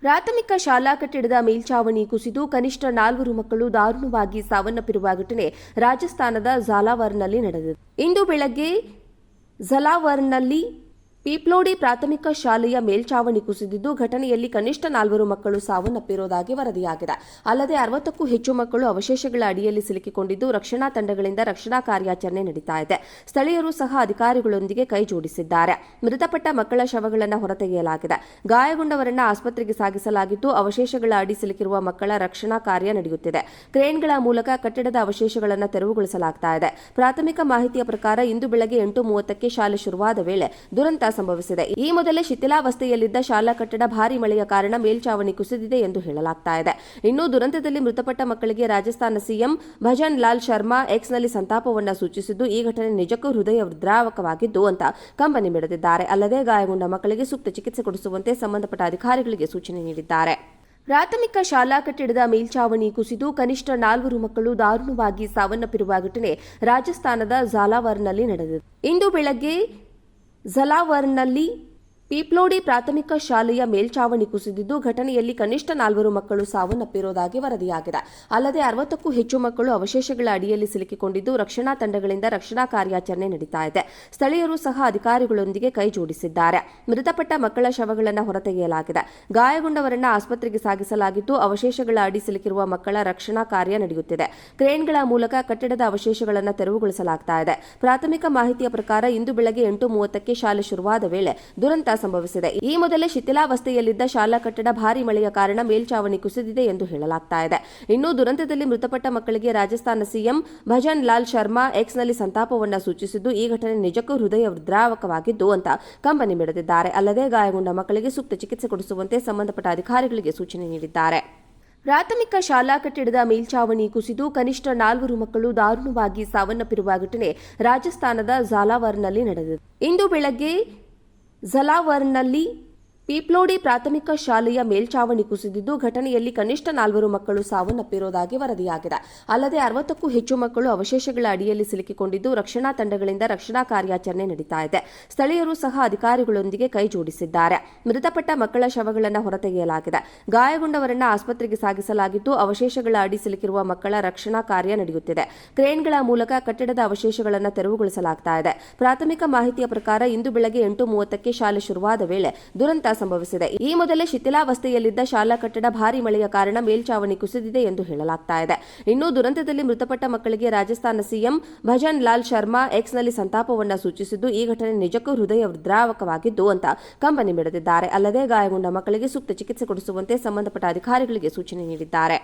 ಪ್ರಾಥಮಿಕ ಶಾಲಾ ಕಟ್ಟಡದ ಮೇಲ್ಛಾವಣಿ ಕುಸಿದು ಕನಿಷ್ಠ ನಾಲ್ವರು ಮಕ್ಕಳು ದಾರುಣವಾಗಿ ಸಾವನ್ನಪ್ಪಿರುವ ಘಟನೆ ರಾಜಸ್ಥಾನದ ಝಾಲಾವರ್ನಲ್ಲಿ ನಡೆದಿದೆ. ಇಂದು ಬೆಳಗ್ಗೆ ಝಲಾವರ್ನಲ್ಲಿ ಪೀಪ್ಲೋಡಿ ಪ್ರಾಥಮಿಕ ಶಾಲೆಯ ಮೇಲ್ಚಾವಣಿ ಕುಸಿದಿದ್ದು, ಘಟನೆಯಲ್ಲಿ ಕನಿಷ್ಠ ನಾಲ್ವರು ಮಕ್ಕಳು ಸಾವನ್ನಪ್ಪಿರುವುದಾಗಿ ವರದಿಯಾಗಿದೆ. ಅಲ್ಲದೆ ಅರವತ್ತಕ್ಕೂ ಹೆಚ್ಚು ಮಕ್ಕಳು ಅವಶೇಷಗಳ ಅಡಿಯಲ್ಲಿ ಸಿಲುಕಿಕೊಂಡಿದ್ದು, ರಕ್ಷಣಾ ತಂಡಗಳಿಂದ ರಕ್ಷಣಾ ಕಾರ್ಯಾಚರಣೆ ನಡೀತಾ ಇದೆ. ಸ್ಥಳೀಯರು ಸಹ ಅಧಿಕಾರಿಗಳೊಂದಿಗೆ ಕೈ ಜೋಡಿಸಿದ್ದಾರೆ. ಮೃತಪಟ್ಟ ಮಕ್ಕಳ ಶವಗಳನ್ನು ಹೊರತೆಗೆಯಲಾಗಿದೆ. ಗಾಯಗೊಂಡವರನ್ನ ಆಸ್ಪತ್ರೆಗೆ ಸಾಗಿಸಲಾಗಿದ್ದು, ಅವಶೇಷಗಳ ಅಡಿ ಸಿಲುಕಿರುವ ಮಕ್ಕಳ ರಕ್ಷಣಾ ಕಾರ್ಯ ನಡೆಯುತ್ತಿದೆ. ಕ್ರೇನ್ಗಳ ಮೂಲಕ ಕಟ್ಟಡದ ಅವಶೇಷಗಳನ್ನು ತೆರವುಗೊಳಿಸಲಾಗ್ತಾ ಇದೆ. ಪ್ರಾಥಮಿಕ ಮಾಹಿತಿಯ ಪ್ರಕಾರ, ಇಂದು ಬೆಳಗ್ಗೆ ಎಂಟು ಮೂವತ್ತಕ್ಕೆ ಶಾಲೆ ಶುರುವಾದ ವೇಳೆ ದುರಂತ ಸಂಭವಿಸಿದೆ. ಈ ಮೊದಲೇ ಶಿಥಿಲಾವಸ್ಥೆಯಲ್ಲಿದ್ದ ಶಾಲಾ ಕಟ್ಟಡ ಭಾರಿ ಮಳೆಯ ಕಾರಣ ಮೇಲ್ಚಾವಣಿ ಕುಸಿದಿದೆ ಎಂದು ಹೇಳಲಾಗ್ತಾ ಇದೆ. ಇನ್ನು ದುರಂತದಲ್ಲಿ ಮೃತಪಟ್ಟ ಮಕ್ಕಳಿಗೆ ರಾಜಸ್ಥಾನ ಸಿಎಂ ಭಜನ್ ಲಾಲ್ ಶರ್ಮಾ ಎಕ್ಸ್ನಲ್ಲಿ ಸಂತಾಪವನ್ನ ಸೂಚಿಸಿದ್ದು, ಈ ಘಟನೆ ನಿಜಕ್ಕೂ ಹೃದಯ ಅಂತ ಕಂಬನಿ ಮಿಡಿದಿದ್ದಾರೆ. ಅಲ್ಲದೆ ಗಾಯಗೊಂಡ ಮಕ್ಕಳಿಗೆ ಸೂಕ್ತ ಚಿಕಿತ್ಸೆ ಕೊಡಿಸುವಂತೆ ಸಂಬಂಧಪಟ್ಟ ಅಧಿಕಾರಿಗಳಿಗೆ ಸೂಚನೆ ನೀಡಿದ್ದಾರೆ. ಪ್ರಾಥಮಿಕ ಶಾಲಾ ಕಟ್ಟಡದ ಮೇಲ್ಚಾವಣಿ ಕುಸಿದು ಕನಿಷ್ಠ ನಾಲ್ವರು ಮಕ್ಕಳು ದಾರುಣವಾಗಿ ಸಾವನ್ನಪ್ಪಿರುವ ಘಟನೆ ರಾಜಸ್ಥಾನದ ಝಾಲಾವರ್ನಲ್ಲಿ ನಡೆದಿದೆ. ಇಂದು ಬೆಳಗ್ಗೆ ಝಲಾವರ್ನಲ್ಲಿ ಪೀಪ್ಲೋಡಿ ಪ್ರಾಥಮಿಕ ಶಾಲೆಯ ಮೇಲ್ಚಾವಣಿ ಕುಸಿದಿದ್ದು, ಘಟನೆಯಲ್ಲಿ ಕನಿಷ್ಠ ನಾಲ್ವರು ಮಕ್ಕಳು ಸಾವನ್ನಪ್ಪಿರುವುದಾಗಿ ವರದಿಯಾಗಿದೆ. ಅಲ್ಲದೆ ಅರವತ್ತಕ್ಕೂ ಹೆಚ್ಚು ಮಕ್ಕಳು ಅವಶೇಷಗಳ ಅಡಿಯಲ್ಲಿ ಸಿಲುಕಿಕೊಂಡಿದ್ದು, ರಕ್ಷಣಾ ತಂಡಗಳಿಂದ ರಕ್ಷಣಾ ಕಾರ್ಯಾಚರಣೆ ನಡೀತಾ ಇದೆ. ಸ್ಥಳೀಯರು ಸಹ ಅಧಿಕಾರಿಗಳೊಂದಿಗೆ ಕೈ ಜೋಡಿಸಿದ್ದಾರೆ. ಮೃತಪಟ್ಟ ಮಕ್ಕಳ ಶವಗಳನ್ನು ಹೊರತೆಗೆಯಲಾಗಿದೆ. ಗಾಯಗೊಂಡವರನ್ನ ಆಸ್ಪತ್ರೆಗೆ ಸಾಗಿಸಲಾಗಿದ್ದು, ಅವಶೇಷಗಳ ಅಡಿ ಸಿಲುಕಿರುವ ಮಕ್ಕಳ ರಕ್ಷಣಾ ಕಾರ್ಯ ನಡೆಯುತ್ತಿದೆ. ಕ್ರೇನ್ಗಳ ಮೂಲಕ ಕಟ್ಟಡದ ಅವಶೇಷಗಳನ್ನು ತೆರವುಗೊಳಿಸಲಾಗ್ತಾ ಇದೆ. ಪ್ರಾಥಮಿಕ ಮಾಹಿತಿಯ ಪ್ರಕಾರ, ಇಂದು ಬೆಳಗ್ಗೆ ಎಂಟು ಮೂವತ್ತಕ್ಕೆ ಶಾಲೆ ಶುರುವಾದ ವೇಳೆ ದುರಂತ ಸಂಭವಿಸಿದೆ. ಈ ಮೊದಲೇ ಶಿಥಿಲಾವಸ್ಥೆಯಲ್ಲಿದ್ದ ಶಾಲಾ ಕಟ್ಟಡ ಭಾರಿ ಮಳೆಯ ಕಾರಣ ಮೇಲ್ಛಾವಣಿ ಕುಸಿದಿದೆ ಎಂದು ಹೇಳಲಾಗ್ತಾ ಇದೆ. ಇನ್ನು ದುರಂತದಲ್ಲಿ ಮೃತಪಟ್ಟ ಮಕ್ಕಳಿಗೆ ರಾಜಸ್ಥಾನ ಸಿಎಂ ಭಜನ್ ಲಾಲ್ ಶರ್ಮಾ ಎಕ್ಸ್ನಲ್ಲಿ ಸಂತಾಪವನ್ನು ಸೂಚಿಸಿದ್ದು, ಈ ಘಟನೆ ನಿಜಕ್ಕೂ ಹೃದಯ ಅಂತ ಕಂಬನಿ ಮಿಡಿದಿದ್ದಾರೆ ಅಲ್ಲದೆ ಗಾಯಗೊಂಡ ಮಕ್ಕಳಿಗೆ ಸೂಕ್ತ ಚಿಕಿತ್ಸೆ ಕೊಡಿಸುವಂತೆ ಸಂಬಂಧಪಟ್ಟ ಅಧಿಕಾರಿಗಳಿಗೆ ಸೂಚನೆ ನೀಡಿದ್ದಾರೆ. ಪ್ರಾಥಮಿಕ ಶಾಲಾ ಕಟ್ಟಡದ ಮೇಲ್ಛಾವಣಿ ಕುಸಿದು ಕನಿಷ್ಠ ನಾಲ್ವರು ಮಕ್ಕಳು ದಾರುಣವಾಗಿ ಸಾವನ್ನಪ್ಪಿರುವ ಘಟನೆ ರಾಜಸ್ಥಾನದ ಝಾಲಾವರ್ನಲ್ಲಿ ನಡೆದಿದೆ. ಇಂದು ಬೆಳಗ್ಗೆ ಝಲಾವರ್ನಲ್ಲಿ ಪೀಪ್ಲೋಡಿ ಪ್ರಾಥಮಿಕ ಶಾಲೆಯ ಮೇಲ್ಚಾವಣಿ ಕುಸಿದಿದ್ದು, ಘಟನೆಯಲ್ಲಿ ಕನಿಷ್ಠ ನಾಲ್ವರು ಮಕ್ಕಳು ಸಾವನ್ನಪ್ಪಿರುವುದಾಗಿ ವರದಿಯಾಗಿದೆ. ಅಲ್ಲದೆ ಅರವತ್ತಕ್ಕೂ ಹೆಚ್ಚು ಮಕ್ಕಳು ಅವಶೇಷಗಳ ಅಡಿಯಲ್ಲಿ ಸಿಲುಕಿಕೊಂಡಿದ್ದು, ರಕ್ಷಣಾ ತಂಡಗಳಿಂದ ರಕ್ಷಣಾ ಕಾರ್ಯಾಚರಣೆ ನಡೀತಾ ಇದೆ. ಸ್ಥಳೀಯರು ಸಹ ಅಧಿಕಾರಿಗಳೊಂದಿಗೆ ಕೈ ಜೋಡಿಸಿದ್ದಾರೆ. ಮೃತಪಟ್ಟ ಮಕ್ಕಳ ಶವಗಳನ್ನು ಹೊರತೆಗೆಯಲಾಗಿದೆ. ಗಾಯಗೊಂಡವರನ್ನ ಆಸ್ಪತ್ರೆಗೆ ಸಾಗಿಸಲಾಗಿದ್ದು, ಅವಶೇಷಗಳ ಅಡಿ ಸಿಲುಕಿರುವ ಮಕ್ಕಳ ರಕ್ಷಣಾ ಕಾರ್ಯ ನಡೆಯುತ್ತಿದೆ. ಕ್ರೇನ್ಗಳ ಮೂಲಕ ಕಟ್ಟಡದ ಅವಶೇಷಗಳನ್ನು ತೆರವುಗೊಳಿಸಲಾಗ್ತಾ ಇದೆ. ಪ್ರಾಥಮಿಕ ಮಾಹಿತಿಯ ಪ್ರಕಾರ, ಇಂದು ಬೆಳಗ್ಗೆ ಎಂಟು ಮೂವತ್ತಕ್ಕೆ ಶಾಲೆ ಶುರುವಾದ ವೇಳೆ ದುರಂತ ಸಂಭವಿಸಿದೆ. ಈ ಮೊದಲೇ ಶಿಥಿಲಾವಸ್ಥೆಯಲ್ಲಿದ್ದ ಶಾಲಾ ಕಟ್ಟಡ ಭಾರಿ ಮಳೆಯ ಕಾರಣ ಮೇಲ್ಚಾವಣಿ ಕುಸಿದಿದೆ ಎಂದು ಹೇಳಲಾಗ್ತಾ ಇದೆ. ಇನ್ನು ದುರಂತದಲ್ಲಿ ಮೃತಪಟ್ಟ ಮಕ್ಕಳಿಗೆ ರಾಜಸ್ಥಾನ ಸಿಎಂ ಭಜನ್ ಲಾಲ್ ಶರ್ಮಾ ಎಕ್ಸ್ನಲ್ಲಿ ಸಂತಾಪವನ್ನ ಸೂಚಿಸಿದ್ದು, ಈ ಘಟನೆ ನಿಜಕ್ಕೂ ಹೃದಯ ವಿದ್ರಾವಕವಾಗಿದ್ದು ಅಂತ ಕಂಬನಿ ಮಿಡಿದಿದ್ದಾರೆ. ಅಲ್ಲದೆ ಗಾಯಗೊಂಡ ಮಕ್ಕಳಿಗೆ ಸೂಕ್ತ ಚಿಕಿತ್ಸೆ ಕೊಡಿಸುವಂತೆ ಸಂಬಂಧಪಟ್ಟ ಅಧಿಕಾರಿಗಳಿಗೆ ಸೂಚನೆ ನೀಡಿದ್ದಾರೆ.